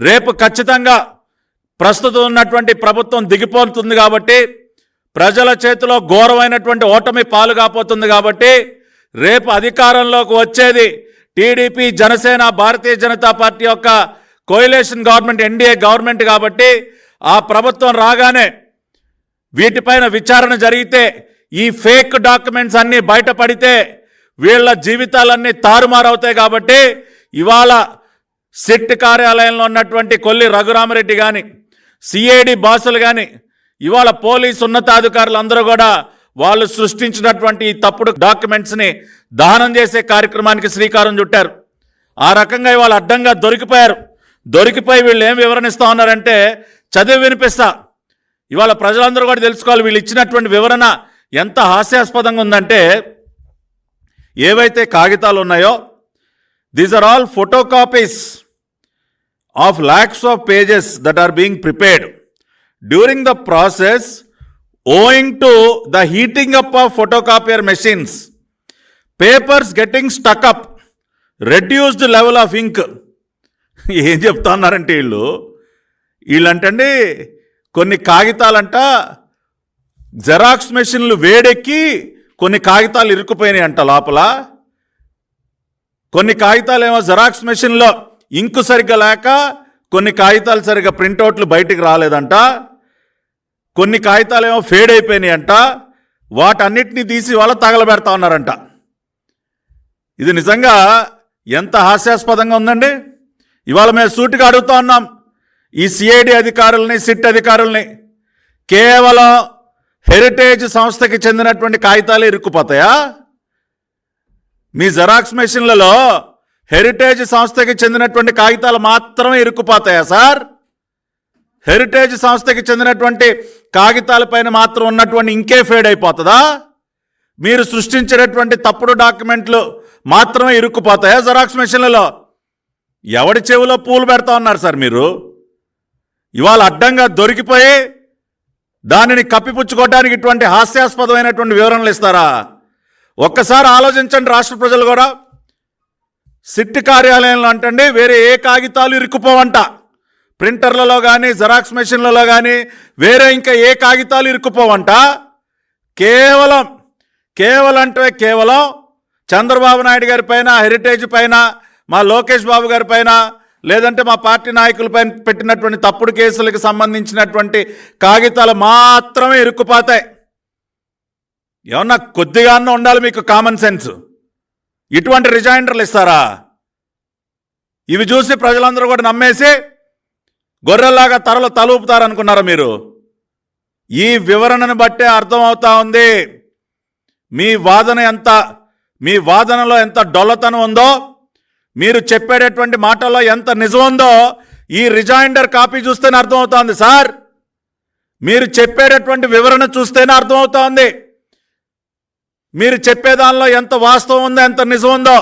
రేపు ఖచ్చితంగా ప్రస్తుతం ఉన్నటువంటి ప్రభుత్వం దిగిపోతుంది కాబట్టి ప్రజల చేతిలో ఘోరమైనటువంటి ఓటమి పాలు కాపోతుంది కాబట్టి రేపు అధికారంలోకి వచ్చేది టీడీపీ జనసేన భారతీయ జనతా పార్టీ యొక్క కోయిలేషన్ గవర్నమెంట్ ఎన్డీఏ గవర్నమెంట్ కాబట్టి ఆ ప్రభుత్వం రాగానే వీటిపైన విచారణ జరిగితే ఈ ఫేక్ డాక్యుమెంట్స్ అన్నీ బయటపడితే వీళ్ళ జీవితాలన్నీ తారుమారవుతాయి కాబట్టి ఇవాళ సిట్ కార్యాలయంలో ఉన్నటువంటి కొల్లి రఘురామరెడ్డి కానీ సిఐడి బాసులు కానీ ఇవాళ పోలీసు ఉన్నతాధికారులు అందరూ కూడా వాళ్ళు సృష్టించినటువంటి ఈ తప్పుడు డాక్యుమెంట్స్ని దహనం చేసే కార్యక్రమానికి శ్రీకారం చుట్టారు. ఆ రకంగా ఇవాళ అడ్డంగా దొరికిపోయారు. దొరికిపోయి వీళ్ళు ఏం వివరణ ఇస్తా ఉన్నారంటే చదివి వినిపిస్తా. ఇవాళ ప్రజలందరూ కూడా తెలుసుకోవాలి వీళ్ళు ఇచ్చినటువంటి వివరణ ఎంత హాస్యాస్పదంగా ఉందంటే ఏవైతే కాగితాలు ఉన్నాయో these are all photo copies of lakhs of pages that are being prepared. During the process owing to the heating up of photocopier machines papers getting stuck up reduced level of ink ఏం చెప్తా ఉన్నారంటే వీళ్ళు? వీళ్ళంటండి కొన్ని కాగితాలంట xerox మెషిన్లు వేడెక్కి కొన్ని కాగితాలు ఇరుక్కుపోయినాయి అంట లోపల. కొన్ని కాగితాలు ఏమో జెరాక్స్ మెషిన్లో ఇంకు సరిగ్గా లేక కొన్ని కాగితాలు సరిగ్గా ప్రింటౌట్లు బయటికి రాలేదంట. కొన్ని కాగితాలు ఏమో ఫేడ్ అయిపోయినాయి అంట వాటన్నిటిని తీసి వాళ్ళ తగలబెడతా ఉన్నారంట. ఇది నిజంగా ఎంత హాస్యాస్పదంగా ఉందండి? ఇవాళ మేము సూటిగా అడుగుతా ఉన్నాం. ఈ సిఐడి అధికారుల్ని సిట్ అధికారుల్ని. కేవలం హెరిటేజ్ సంస్థకి చెందినటువంటి కాగితాలే ఇరుక్కుపోతాయా? మీ జెరాక్స్ మెషిన్లలో హెరిటేజ్ సంస్థకి చెందినటువంటి కాగితాలు మాత్రమే ఇరుక్కుపోతాయా సార్? హెరిటేజ్ సంస్థకి చెందినటువంటి కాగితాలపైన మాత్రం ఉన్నటువంటి ఇంకే ఫేడ్ అయిపోతుందా? మీరు సృష్టించినటువంటి తప్పుడు డాక్యుమెంట్లు మాత్రమే ఇరుక్కుపోతాయా జెరాక్స్ మెషిన్లలో? ఎవడి చెవిలో పూలు పెడతా ఉన్నారు సార్ మీరు? ఇవాళ అడ్డంగా దొరికిపోయి దానిని కప్పిపుచ్చుకోవడానికి ఇటువంటి హాస్యాస్పదమైనటువంటి వివరణలు ఇస్తారా? ఒక్కసారి ఆలోచించండి రాష్ట్ర ప్రజలు కూడా. సిట్ కార్యాలయంలో అంటండి వేరే ఏ కాగితాలు ఇరుక్కుపోవంట. ప్రింటర్లలో కానీ జెరాక్స్ మెషిన్లలో కానీ వేరే ఇంకా ఏ కాగితాలు ఇరుక్కుపోవంట. కేవలం కేవలం అంటే కేవలం చంద్రబాబు నాయుడు గారి పైన హెరిటేజ్ పైన మా లోకేష్ బాబు గారి పైన లేదంటే మా పార్టీ నాయకులపైన పెట్టినటువంటి తప్పుడు కేసులకు సంబంధించినటువంటి కాగితాలు మాత్రమే ఇరుక్కుపోతాయి. ఏమన్నా కొద్దిగా ఉండాలి మీకు కామన్ సెన్స్. ఇటువంటి రిజైండర్లు ఇస్తారా? ఇవి చూసి ప్రజలందరూ కూడా నమ్మేసి గొర్రెల్లాగా తరలు తలూపుతారనుకున్నారా మీరు? ఈ వివరణను బట్టే అర్థమవుతా ఉంది. మీ వాదన ఎంత మీ వాదనలో ఎంత డొల్లతనం ఉందో మీరు చెప్పేటటువంటి మాటల్లో ఎంత నిజం ఉందో ఈ రిజైండర్ కాపీ చూస్తేనే అర్థమవుతోంది సార్. మీరు చెప్పేటటువంటి వివరణ చూస్తేనే అర్థమవుతోంది మీరు చెప్పేదానిలో ఎంత వాస్తవం ఉందో ఎంత నిజం ఉందో.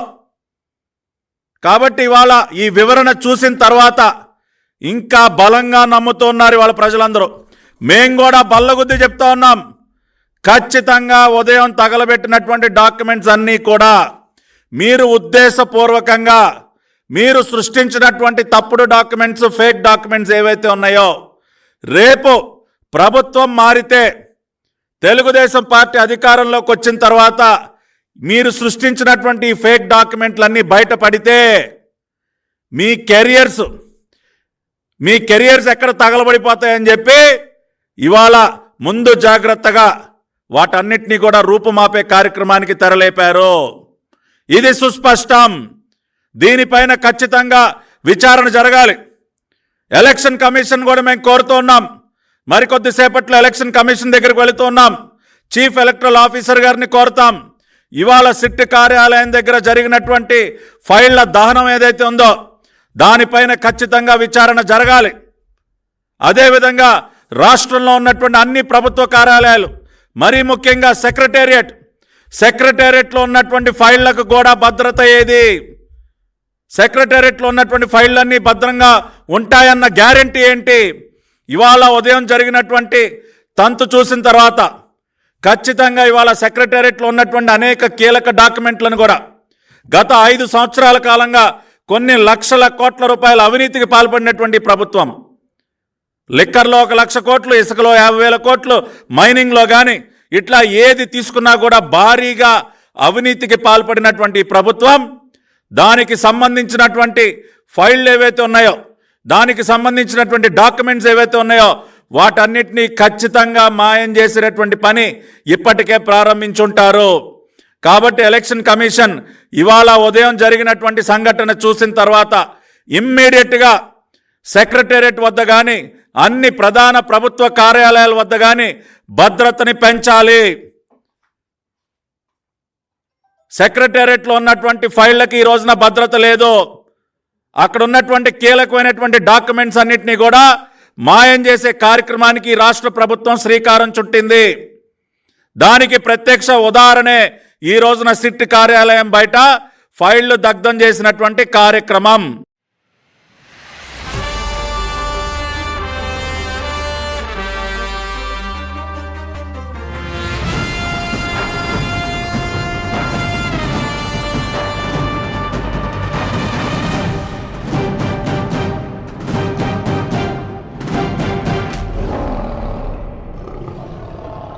కాబట్టి ఇవాళ ఈ వివరణ చూసిన తర్వాత ఇంకా బలంగా నమ్ముతున్నారు ఇవాళ ప్రజలందరూ. మేము కూడా బల్లగుద్ది చెప్తా ఉన్నాం. ఖచ్చితంగా ఉదయం తగలబెట్టినటువంటి డాక్యుమెంట్స్ అన్నీ కూడా మీరు ఉద్దేశపూర్వకంగా మీరు సృష్టించినటువంటి తప్పుడు డాక్యుమెంట్స్ ఫేక్ డాక్యుమెంట్స్ ఏవైతే ఉన్నాయో రేపు ప్రభుత్వం మారితే తెలుగుదేశం పార్టీ అధికారంలోకి వచ్చిన తర్వాత మీరు సృష్టించినటువంటి ఫేక్ డాక్యుమెంట్లన్నీ బయటపడితే మీ కెరియర్స్ మీ కెరియర్స్ ఎక్కడ తగలబడిపోతాయని చెప్పి ఇవాళ ముందు జాగ్రత్తగా వాటన్నిటినీ కూడా రూపుమాపే కార్యక్రమానికి తెరలేపారు. ఇది సుస్పష్టం. దీనిపైన ఖచ్చితంగా విచారణ జరగాలి. ఎలక్షన్ కమిషన్ కూడా మేము కోరుతూ ఉన్నాం. మరికొద్దిసేపట్లో ఎలక్షన్ కమిషన్ దగ్గరికి వెళుతూ ఉన్నాం. చీఫ్ ఎలక్టరల్ ఆఫీసర్ గారిని కోరుతాం. ఇవాళ సిట్ కార్యాలయం దగ్గర జరిగినటువంటి ఫైళ్ళ దహనం ఏదైతే ఉందో దానిపైన ఖచ్చితంగా విచారణ జరగాలి. అదేవిధంగా రాష్ట్రంలో ఉన్నటువంటి అన్ని ప్రభుత్వ కార్యాలయాలు మరీ ముఖ్యంగా సెక్రటేరియట్ సెక్రటేరియట్లో ఉన్నటువంటి ఫైళ్ళకు కూడా భద్రత ఏది? సెక్రటేరియట్లో ఉన్నటువంటి ఫైళ్ళన్నీ భద్రంగా ఉంటాయన్న గ్యారంటీ ఏంటి? ఇవాళ ఉదయం జరిగినటువంటి తంతు చూసిన తర్వాత ఖచ్చితంగా ఇవాళ సెక్రటేరియట్లో ఉన్నటువంటి అనేక కీలక డాక్యుమెంట్లను కూడా గత ఐదు సంవత్సరాల కాలంగా కొన్ని లక్షల కోట్ల రూపాయల అవినీతికి పాల్పడినటువంటి ప్రభుత్వం. లిక్కర్లో ఒక లక్ష కోట్లు ఇసుకలో యాభై వేల కోట్లు మైనింగ్లో కానీ ఇట్లా ఏది తీసుకున్నా కూడా భారీగా అవినీతికి పాల్పడినటువంటి ప్రభుత్వం దానికి సంబంధించినటువంటి ఫైళ్ళు ఏవైతే ఉన్నాయో దానికి సంబంధించినటువంటి డాక్యుమెంట్స్ ఏవైతే ఉన్నాయో వాటన్నిటినీ ఖచ్చితంగా మాయం చేసేటటువంటి పని ఇప్పటికే ప్రారంభించుంటారు. కాబట్టి ఎలక్షన్ కమిషన్ ఇవాళ ఉదయం జరిగినటువంటి సంఘటన చూసిన తర్వాత ఇమ్మీడియట్గా సెక్రటేరియట్ వద్ద కానీ అన్ని ప్రధాన ప్రభుత్వ కార్యాలయాల వద్ద కానీ భద్రతని పెంచాలి. సెక్రటేరియట్లో ఉన్నటువంటి ఫైళ్ళకి ఈ రోజున భద్రత లేదు. అక్కడ ఉన్నటువంటి కీలకమైనటువంటి డాక్యుమెంట్స్ అన్నింటినీ కూడా మాయం చేసే కార్యక్రమానికి రాష్ట్ర ప్రభుత్వం శ్రీకారం చుట్టింది. దానికి ప్రత్యక్ష ఉదాహరణే ఈ రోజున సిట్ కార్యాలయం బయట ఫైళ్ళు దగ్ధం చేసినటువంటి కార్యక్రమం.